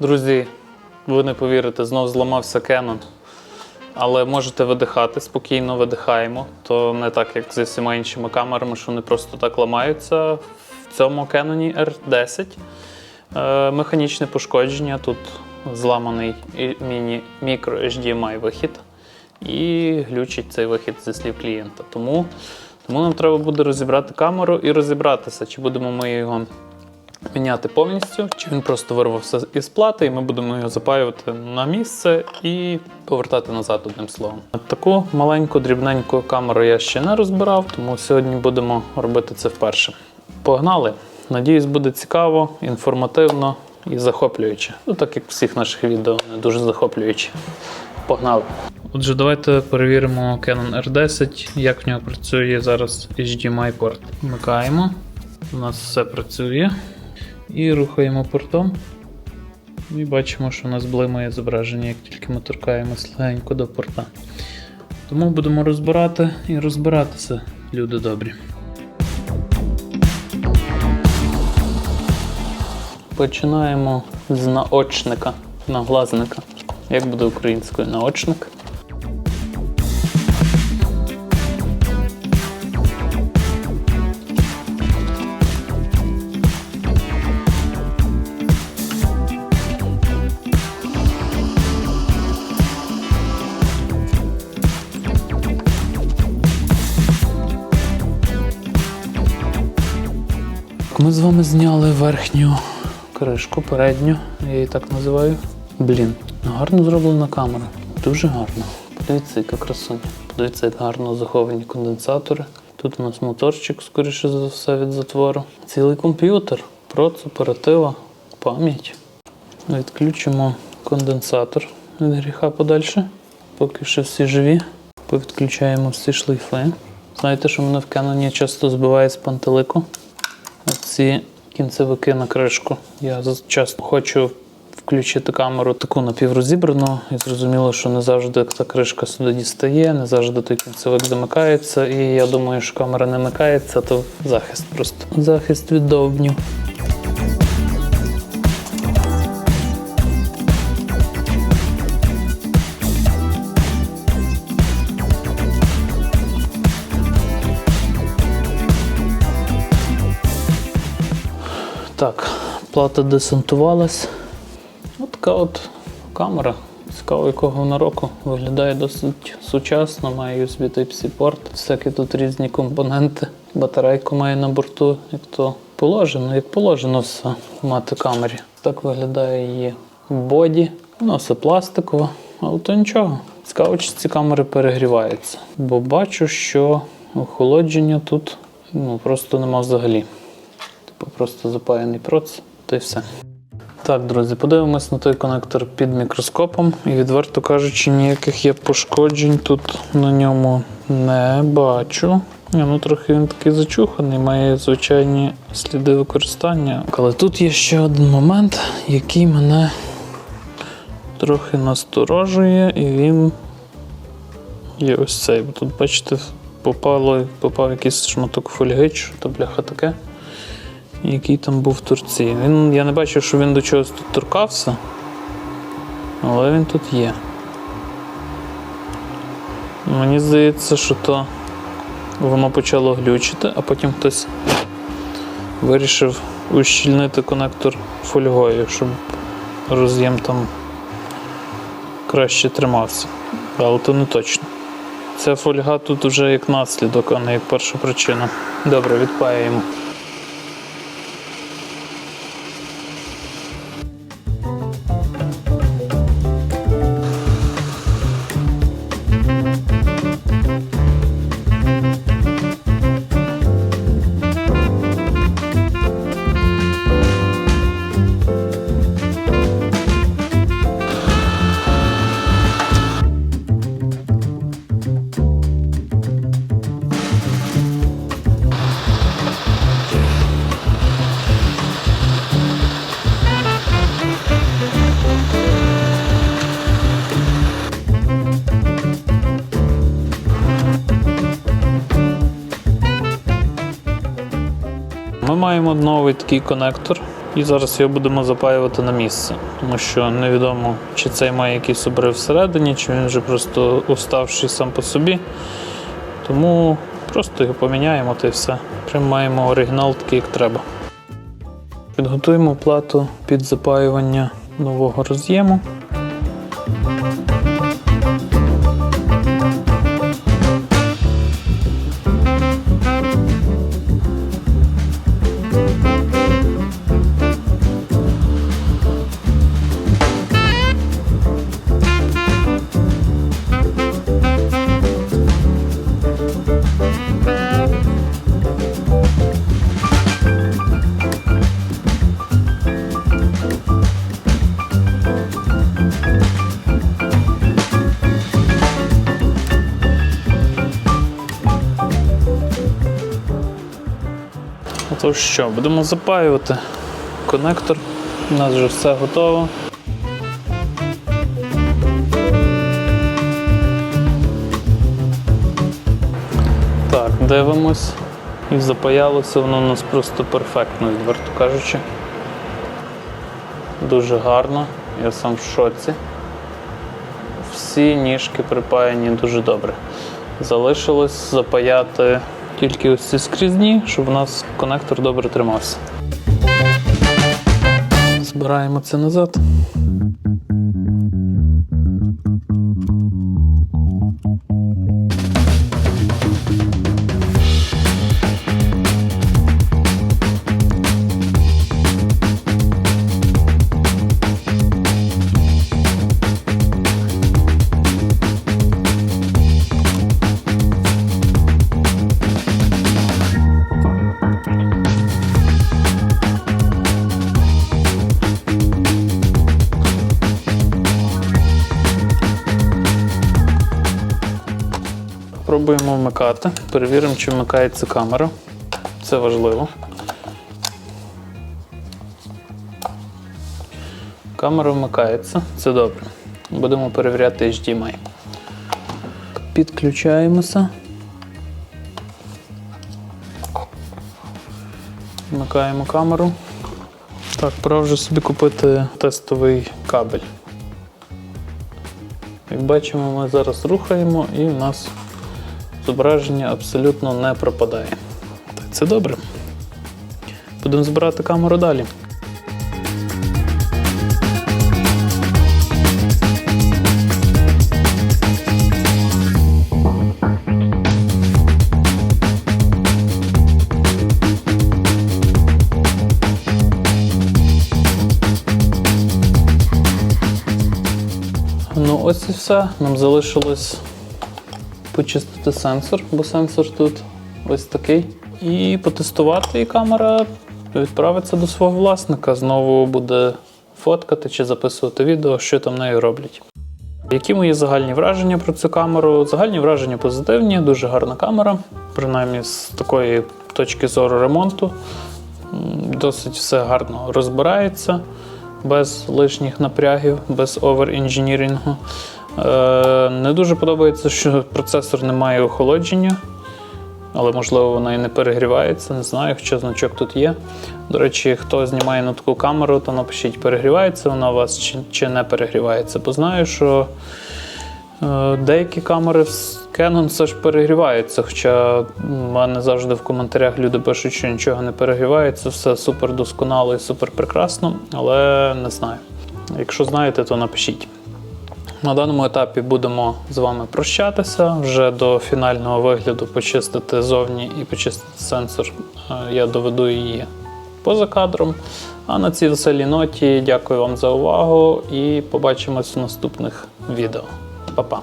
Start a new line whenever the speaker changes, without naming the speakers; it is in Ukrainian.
Друзі, ви не повірите, знов зламався Canon. Але можете видихати, спокійно видихаємо. То не так, як зі всіма іншими камерами, що вони просто так ламаються. В цьому Canon R10 е, механічне пошкодження. Тут зламаний міні мікро HDMI вихід і глючить цей вихід зі слів клієнта. Тому, тому нам треба буде розібрати камеру і розібратися, чи будемо ми його міняти повністю, чи він просто вирвався із плати, і ми будемо його запаювати на місце і повертати назад одним словом. Таку маленьку дрібненьку камеру я ще не розбирав, тому сьогодні будемо робити це вперше. Погнали! Надіюсь, буде цікаво, інформативно і захоплююче. Ну, так як всіх наших відео не дуже захоплююче. Погнали! Отже, давайте перевіримо Canon R10, як в нього працює зараз HDMI порт. Вмикаємо. У нас все працює. І рухаємо портом. І бачимо, що у нас блимає зображення, як тільки ми торкаємось легенько до порта. Тому будемо розбирати і розбиратися, люди добрі. Починаємо з наочника, наглазника. Як буде українською наочник? Ми з вами зняли верхню кришку, передню, я її так називаю. Блін, гарно зроблена камера. Дуже гарно. Подивіться, яка красуня. Подивіться, як гарно заховані конденсатори. Тут у нас моторчик, скоріше за все, від затвору. Цілий комп'ютер, проц, оператива, пам'ять. Відключимо конденсатор від гріха подальше. Поки що всі живі. Повідключаємо всі шлейфи. Знаєте, що мене в Canon часто збиває з пантелику? Ці кінцевики на кришку. Я часто хочу включити камеру таку напіврозібрану, і зрозуміло, що не завжди та кришка сюди дістає, не завжди той кінцевик замикається. І я думаю, що камера не микається, то захист просто. Захист від довбнів. Так, плата десантувалась. От така от камера. Цікаво, якого вона року. Виглядає досить сучасно, має USB Type-C порт, всякі тут різні компоненти. Батарейку має на борту, як то положено, як положено все мати камері. Так виглядає її боді. Воно все пластикове, але то нічого. Цікаво, чи ці камери перегріваються. Бо бачу, що охолодження тут ну, просто нема взагалі. Просто запаяний проц, то й все. Так, друзі, подивимось на той конектор під мікроскопом. І відверто кажучи, ніяких я пошкоджень тут на ньому не бачу. Ну трохи він такий зачуханий, має звичайні сліди використання. Але тут є ще один момент, який мене трохи насторожує, і він є ось цей. Бо тут, бачите, попало, попав якийсь шматок фольги, чи то бляха таке який там був в Турції. Він, я не бачив, що він до чогось тут торкався, але він тут є. Мені здається, що то воно почало глючити, а потім хтось вирішив ущільнити конектор фольгою, щоб роз'єм там краще тримався. Але то не точно. Ця фольга тут вже як наслідок, а не як перша причина. Добре, відпаюємо. Маємо новий такий конектор І зараз його будемо запаювати на місце, тому що невідомо, чи цей має якийсь обрив всередині, чи він вже просто уставший сам по собі. Тому просто його поміняємо та й все. Прям маємо оригінал такий, як треба. Підготуємо плату під запаювання нового роз'єму. Отож що, будемо запаювати конектор. У нас вже все готово. Так, дивимось. І запаялося воно у нас просто перфектно, відверто кажучи. Дуже гарно, я сам в шоці. Всі ніжки припаяні дуже добре. Залишилось запаяти тільки ось ці скрізні, щоб у нас конектор добре тримався. Збираємо це назад. Пробуємо вмикати. Перевіримо, чи вмикається камера. Це важливо. Камера вмикається, це добре. Будемо перевіряти HDMI. Підключаємося. Вмикаємо камеру. Так, пора вже собі купити тестовий кабель. Як бачимо, ми зараз рухаємо і в нас зображення абсолютно не пропадає. Це добре. Будемо збирати камеру далі. Ну, ось і все. Нам залишилось почистити сенсор, бо сенсор тут ось такий. І потестувати, і камера відправиться до свого власника. Знову буде фоткати чи записувати відео, що там нею роблять. Які мої загальні враження про цю камеру? Загальні враження позитивні, дуже гарна камера, принаймні з такої точки зору ремонту. Досить все гарно розбирається, без лишніх напрягів, без оверінженірингу. Е, не дуже подобається, що процесор не має охолодження, але можливо вона і не перегрівається, не знаю, хоча значок тут є. До речі, хто знімає на таку камеру, то напишіть, перегрівається вона у вас чи, чи не перегрівається. Бо знаю, що е, деякі камери з Canon все ж перегріваються. Хоча в мене завжди в коментарях люди пишуть, що нічого не перегрівається, все супер досконало і супер прекрасно, але не знаю. Якщо знаєте, то напишіть. На даному етапі будемо з вами прощатися. Вже до фінального вигляду почистити зовні і почистити сенсор. е, Я доведу її поза кадром. А на цій веселій ноті дякую вам за увагу і побачимось в наступних відео. Па-па!